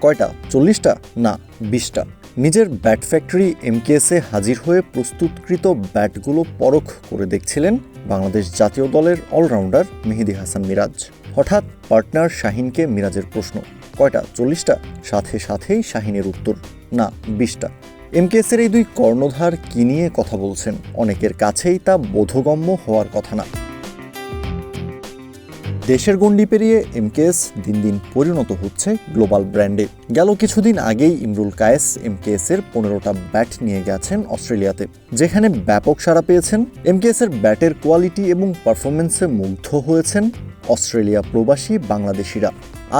কয়টা? চল্লিশটা? না বিশটা। নিজের ব্যাট ফ্যাক্টরি এমকেএসে হাজির হয়ে প্রস্তুতকৃত ব্যাটগুলো পরখ করে দেখছিলেন বাংলাদেশ জাতীয় দলের অলরাউন্ডার মেহেদি হাসান মিরাজ। হঠাৎ পার্টনার শাহিনকে মিরাজের প্রশ্ন কয়টা? চল্লিশটা? সাথে সাথেই শাহিনের উত্তর না বিশটা। এমকেএসের এই দুই কর্ণধার কি নিয়ে কথা বলছেন? অনেকের কাছেই তা বোধগম্য হওয়ার কথা না। দেশের গণ্ডি পেরিয়ে এমকেএস দিন দিন পরিণত হচ্ছে গ্লোবাল ব্র্যান্ডে। গেল কিছুদিন আগেই ইমরুল কায়েস এমকেএস এর পনেরোটা ব্যাট নিয়ে গেছেন অস্ট্রেলিয়াতে, যেখানে ব্যাপক সাড়া পেয়েছেন। এমকেএস এর ব্যাটের কোয়ালিটি এবং পারফরমেন্সে মুগ্ধ হয়েছেন অস্ট্রেলিয়া প্রবাসী বাংলাদেশিরা।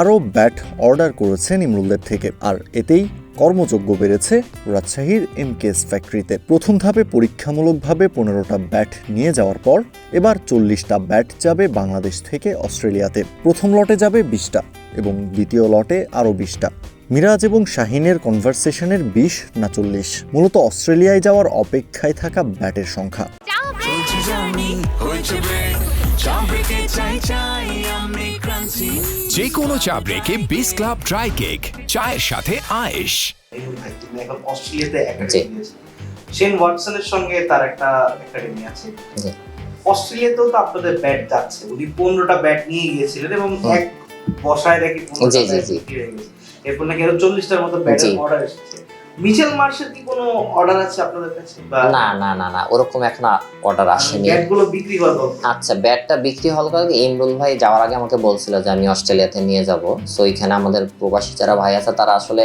আরও ব্যাট অর্ডার করেছেন ইমরুলদের থেকে, আর এতেই কর্মযোগ্য বেড়েছে রাজশাহীর এমকেএস ফ্যাক্টরিতে। প্রথম ধাপে পরীক্ষামূলকভাবে পনেরোটা ব্যাট নিয়ে যাওয়ার পর এবার চল্লিশটা ব্যাট যাবে বাংলাদেশ থেকে অস্ট্রেলিয়াতে। প্রথম লটে যাবে বিশটা এবং দ্বিতীয় লটে আরও বিশটা। মিরাজ এবং শাহিনের কনভারসেশনের বিশ না চল্লিশ। মূলত অস্ট্রেলিয়ায় যাওয়ার অপেক্ষায় থাকা ব্যাটের সংখ্যা। যে কোনো চা ব্রেকে বিস ক্লাব ড্রাই কেক চায়ের সাথে আয়েশ। এখন অস্ট্রেলিয়াতে একাডেমি দিয়েছ শেন ওয়াটসনের সঙ্গে তার একটা একাডেমি আছে। অস্ট্রেলিয়াতেও তো আপনাদের ব্যাট যাচ্ছে। উনি পনেরোটা ব্যাট নিয়ে গিয়েছিলেন এবং এক বসায় দেখি পনেরোটা ব্যাট হয়ে গেছে এরপর নাকি আরও চল্লিশটার মতো ব্যাটের। অর্ডার এসেছে। মিচেল মার্শের কি কোনো অর্ডার আছে আপনাদের কাছে? না না না না ওরকম এখন অর্ডার আসেনি। ব্যাটগুলো বিক্রি করা আচ্ছা ব্যাটটা বিক্রি হল কারণ ইমরুল ভাই যাওয়ার আগে আমাকে বলছিল যে আমি অস্ট্রেলিয়াতে নিয়ে যাব। সো এখানে আমাদের প্রবাসী যারা ভাই আছে তারা আসলে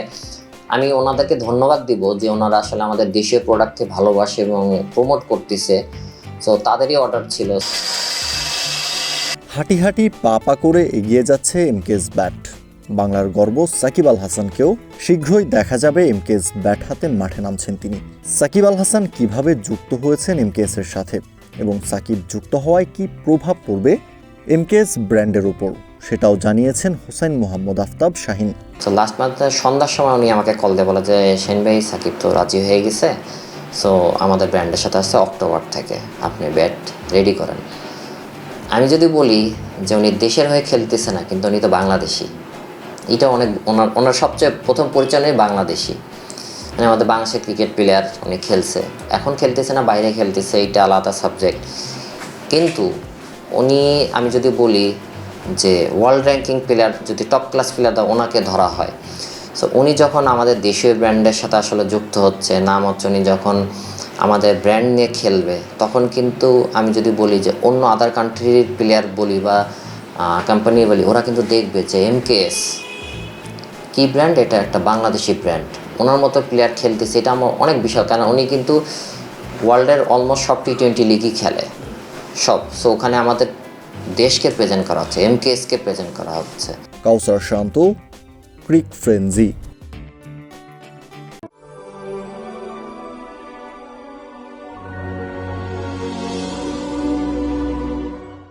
আমি ওনাদেরকে ধন্যবাদ দিব যে ওনারা আসলে আমাদের দেশীয় প্রোডাক্টকে ভালোবাসে এবং প্রমোট করতেছে। সো তাদেরই অর্ডার ছিল। হাঁটি হাঁটি পা পা করে এগিয়ে যাচ্ছে এমকেএস ব্যাট। বাংলার গর্ব সাকিব আল হাসানকেও শীঘ্রই দেখা যাবে এমকেএস ব্যাট হাতে মাঠে নামছেন তিনি। সাকিব আল হাসান কীভাবে যুক্ত হয়েছেন এমকেএস এর সাথে? এবং সাকিব যুক্ত হওয়ায় কি প্রভাব পড়বে এমকেএস ব্র্যান্ডের উপর? সেটাও জানিয়েছেন হোসেন মোহাম্মদ আফতাব শাহিন। তো লাস্ট মান্থে সন্ধ্যার সময় উনি আমাকে কল দিয়ে বলে যে, সেন ভাই, সাকিব তো রাজি হয়ে গেছে। সো আমাদের ব্র্যান্ডের সাথে আসছে অক্টোবর থেকে। আপনি ব্যাট রেডি করেন। আমি যদি বলি যে, উনি দেশের হয়ে খেলতেছে না, কিন্তু উনি তো বাংলাদেশি। এটা অনেক ওনার ওনার সবচেয়ে প্রথম পরিচয় বাংলাদেশি। মানে আমাদের বাংলাদেশের ক্রিকেট প্লেয়ার উনি খেলছে। এখন খেলতেছে না, বাইরে খেলতেছে, এটা আলাদা সাবজেক্ট কিন্তু উনি, আমি যদি বলি যে ওয়ার্ল্ড র্যাঙ্কিং প্লেয়ার যদি টপ ক্লাস প্লেয়ার ওনাকে ধরা হয়। সো উনি যখন আমাদের দেশীয় ব্র্যান্ডের সাথে আসলে যুক্ত হচ্ছে, নাম হচ্ছে উনি যখন আমাদের ব্র্যান্ড নিয়ে খেলবে, তখন কিন্তু আমি যদি বলি যে অন্য আদার কান্ট্রির প্লেয়ার বলি বা কোম্পানি বলি, ওরা কিন্তু দেখবে যে এমকেএস কি ব্র্যান্ড এটা একটা বাংলাদেশি ব্র্যান্ড ওনার মতো প্লেয়ার খেলতেছে, এটা আমার অনেক বিষয় কারণ উনি কিন্তু ওয়ার্ল্ডের অলমোস্ট সব টি টোয়েন্টি লিগই খেলে। সব। সো ওখানে আমাদের দেশকে প্রেজেন্ট করা হচ্ছে এমকেএসকে প্রেজেন্ট করা হচ্ছে। কাউসার শান্ত, ক্রিক ফ্রেন্জি